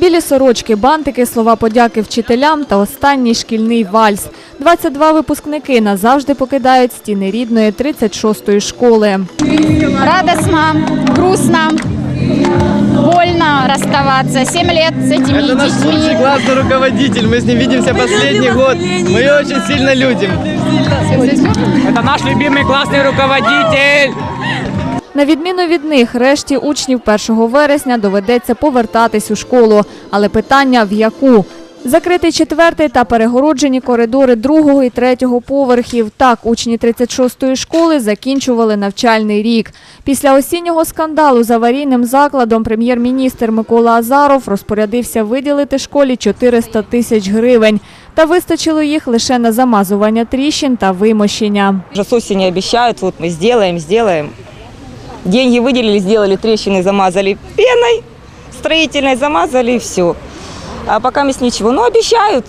Білі сорочки, бантики, слова подяки вчителям та останній шкільний вальс. 22 випускники назавжди покидають стіни рідної 36-ї школи. радостно, грустно, больно расставаться. Семь лет с этими Это наш лучший детьми. классный руководитель. Мы с ним видимся последний год. Мы ее очень сильно любим. Это наш любимый классный руководитель. На відміну від них, решті учнів 1 вересня доведеться повертатись у школу. Але питання в яку? Закритий четвертий та перегороджені коридори другого і третього поверхів. Так, учні 36-ї школи закінчували навчальний рік. Після осіннього скандалу з аварійним закладом прем'єр-міністр Микола Азаров розпорядився виділити школі 400 тисяч гривень. Та вистачило їх лише на замазування тріщин та вимощення. Уже с осени обещают, вот мы сделаем, сделаем. Деньги выделили, сделали трещины, замазали пеной, строительной замазали и все. А пока мы с ничего, но обещают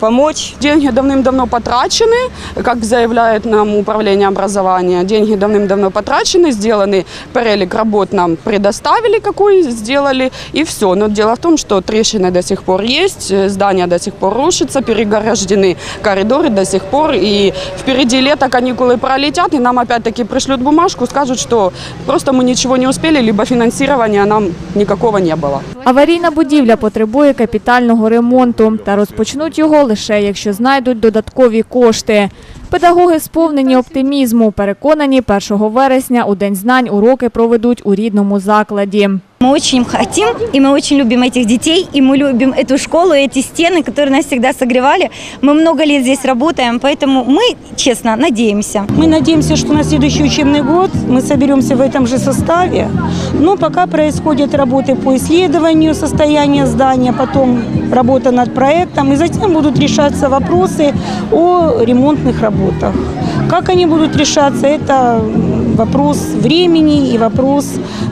помочь. Деньги давным-давно потрачены, как заявляет нам управление образования. Деньги давным-давно потрачены, сделаны перелик работ нам предоставили, какой сделали, и все. Но дело в том, что трещины до сих пор есть, э, здание до сих пор рушится, перегорождены коридоры до сих пор, и впереди лето, каникулы пролетят, и нам опять-таки пришлют бумажку, скажут, что просто мы ничего не успели, либо финансирования нам никакого не було. Аварійна будівля потребує капітального ремонту та розпочнуть його лише якщо знайдуть додаткові кошти. Педагоги сповнені оптимізму. Переконані, 1 вересня у День знань уроки проведуть у рідному закладі. Мы очень хотим, и мы очень любим этих детей, и мы любим эту школу, эти стены, которые нас всегда согревали. Мы много лет здесь работаем, поэтому мы, честно, надеемся. Мы надеемся, что на следующий учебный год мы соберемся в этом же составе. Но пока происходят работы по исследованию состояния здания, потом работа над проектом, и затем будут решаться вопросы о ремонтных работах. Как они будут решаться, это вопрос времени и вопрос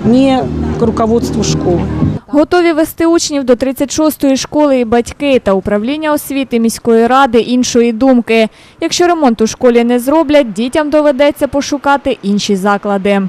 не к руководству школы. Готові вести учнів до 36-ї школи і батьки та управління освіти міської ради іншої думки. Якщо ремонт у школі не зроблять, дітям доведеться пошукати інші заклади.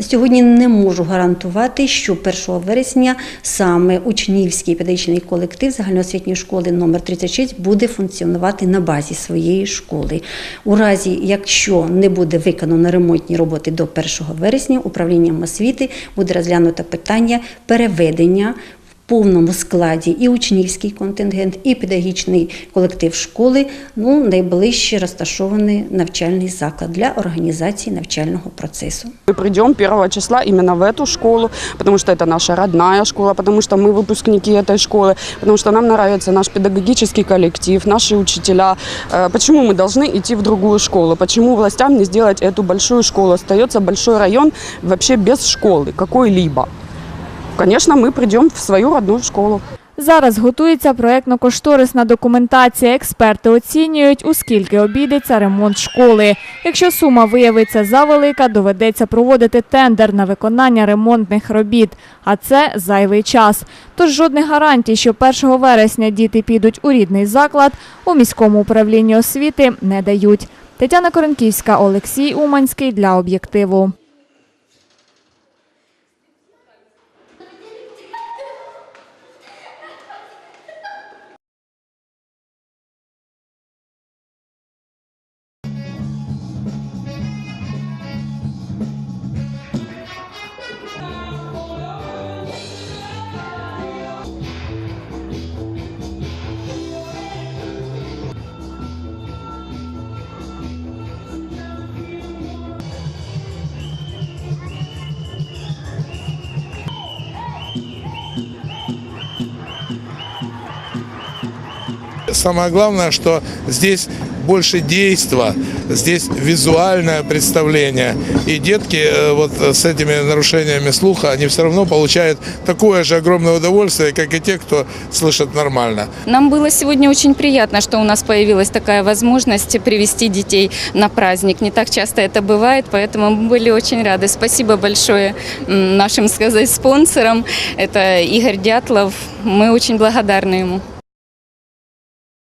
Сьогодні не можу гарантувати, що 1 вересня саме учнівський педагогічний колектив загальноосвітньої школи номер 36 буде функціонувати на базі своєї школи. У разі, якщо не буде виконано ремонтні роботи до 1 вересня, управлінням освіти буде розглянуто питання переведення в повному складі і учнівський контингент, і педагогічний колектив школи ну, найближче розташований навчальний заклад для організації навчального процесу. Мы придем 1 числа именно в эту школу, потому что это наша родная школа, потому что мы выпускники этой школы, потому что нам нравится наш педагогический коллектив, наши учителя. Э, Почему мы должны идти в другую школу? Почему властям не сделать эту большую школу? Остается большой район вообще без школы какой-либо. Конечно, мы придем в свою родную школу. Зараз готується проєктно-кошторисна документація. Експерти оцінюють, у скільки обійдеться ремонт школи. Якщо сума виявиться завелика, доведеться проводити тендер на виконання ремонтних робіт. А це зайвий час. Тож жодних гарантій, що 1 вересня діти підуть у рідний заклад, у міському управлінні освіти не дають. Тетяна Коренківська, Олексій Уманський для об'єктиву. Самое главное, что здесь больше действа, здесь визуальное представление. И детки э, вот с этими нарушениями слуха, они все равно получают такое же огромное удовольствие, как и те, кто слышит нормально. Нам было сегодня очень приятно, что у нас появилась такая возможность привести детей на праздник. Не так часто это бывает, поэтому мы были очень рады. Спасибо большое нашим, сказать, спонсорам. Это Игорь Дятлов. Мы очень благодарны ему.